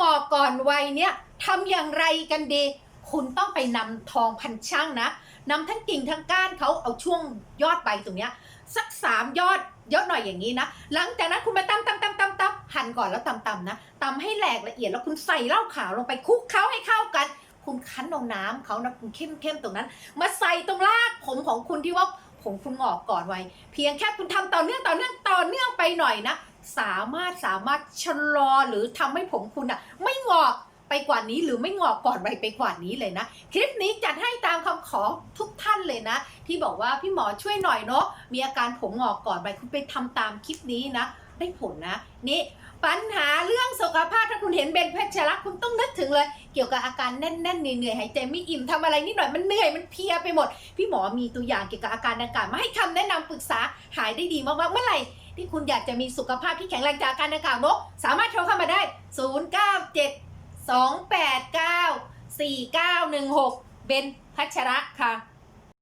งอกก่อนวัยเนี่ยทำอย่างไรกันดี คุณต้องไปนำทองพันช่างนะนำทั้งกิ่งทั้งก้านเขาเอาช่วงยอดใบตรงเนี้ยสักสามยอดยอดหน่อยอย่างนี้นะ หลังจากนั้นคุณมาตำตำตำตำตำหั่นก่อนแล้วตำตำนะตำให้แหลกละเอียดแล้วคุณใส่เหล้าขาวลงไปคลุกเคล้าให้เข้ากัน คุณคั้นเอาน้ำเขานะคุณเข้มเข้มตรงนั้น มาใส่ตรงรากผมของคุณที่ว่า ผมคุณงอกก่อนไว้ เพียงแค่คุณทำต่อเนื่องต่อเนื่องต่อเนื่องไปหน่อยนะ สามารถสามารถชะลอหรือทำให้ผมคุณอะไม่งอกไปกว่านี้หรือไม่งอกก่อนวัยไปกว่านี้เลยนะ คลิปนี้จัดให้ตามคำขอทุกท่านเลยนะ ที่บอกว่าพี่หมอช่วยหน่อยเนาะมีอาการผมงอกก่อนวัยคุณไปทำตามคลิปนี้นะ ได้ผลนะ นี่ปัญหาเรื่องสุขภาพถ้าคุณเห็นเบนเพชรรักคุณต้องนึกถึงเลย เกี่ยวกับอาการแน่นๆเหนื่อยๆหายใจไม่อิ่มทำอะไรนิดหน่อยมันเหนื่อยมันเพียไปหมด พี่หมอมีตัวอย่างเกี่ยวกับอาการดังกล่าวมาให้คำแนะนำปรึกษาหายได้ดีมากๆเมื่อไหร่ที่คุณอยากจะมีสุขภาพที่แข็งแรงจากอาการดังกล่าวนอะสามารถโทรเข้ามาได้ 097 289 4916 เบนพัชระค่ะ